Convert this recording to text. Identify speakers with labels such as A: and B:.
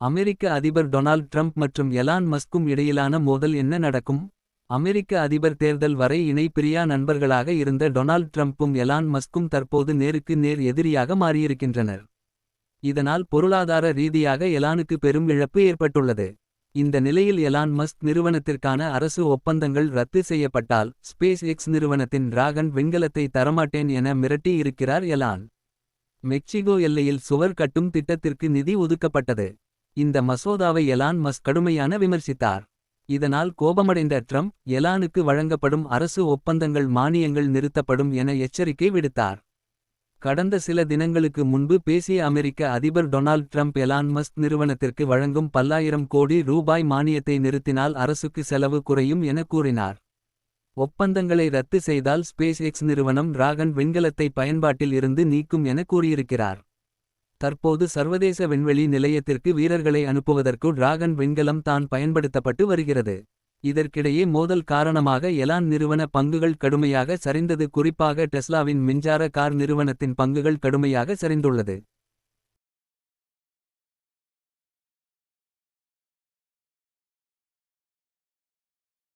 A: அமெரிக்க அதிபர் Donald Trump மற்றும் Elon மஸ்கும் இடையிலான மோதல் என்ன நடக்கும் அமெரிக்க அதிபர் தேர்தல் வரை இணை பிரியா நண்பர்களாக இருந்த டொனால்ட் ட்ரம்ப்பும் எலான் மஸ்கும் தற்போது நேருக்கு நேர் எதிரியாக மாறியிருக்கின்றனர். இதனால் பொருளாதார ரீதியாக எலானுக்கு பெரும் இழப்பு ஏற்பட்டுள்ளது. இந்த நிலையில் எலான் மஸ்க் நிறுவனத்திற்கான அரசு ஒப்பந்தங்கள் ரத்து செய்யப்பட்டால். ஸ்பேஸ் எக்ஸ் நிறுவனத்தின் டிராகன் விண்கலத்தை தரமாட்டேன் என மிரட்டி இருக்கிறார் எலான். மெக்சிகோ எல்லையில் சுவர் கட்டும் திட்டத்திற்கு நிதி ஒதுக்கப்பட்டது. இந்த மசோதாவை எலான் மஸ்க் கடுமையான விமர்சித்தார். இதனால் கோபமடைந்த ட்ரம்ப் எலானுக்கு வழங்கப்படும் அரசு ஒப்பந்தங்கள் மானியங்கள் நிறுத்தப்படும் என எச்சரிக்கை விடுத்தார். கடந்த சில தினங்களுக்கு முன்பு பேசிய அமெரிக்க அதிபர் டொனால்ட் ட்ரம்ப் எலான் மஸ்க் நிறுவனத்திற்கு வழங்கும் பல்லாயிரம் கோடி ரூபாய் மானியத்தை நிறுத்தினால் அரசுக்கு செலவு குறையும் என கூறினார். ஒப்பந்தங்களை ரத்து செய்தால் ஸ்பேஸ் எக்ஸ் நிறுவனம் டிராகன் விண்கலத்தை பயன்பாட்டில் இருந்து நீக்கும் என கூறியிருக்கிறார். தற்போது சர்வதேச விண்வெளி நிலையத்திற்கு வீரர்களை அனுப்புவதற்கு டிராகன் விண்கலம் தான் பயன்படுத்தப்பட்டு வருகிறது. இதற்கிடையே மோதல் காரணமாக எலான் நிறுவன பங்குகள் கடுமையாக சரிந்தது குறிப்பாக டெஸ்லாவின் மின்சார கார் நிறுவனத்தின் பங்குகள் கடுமையாக சரிந்துள்ளது.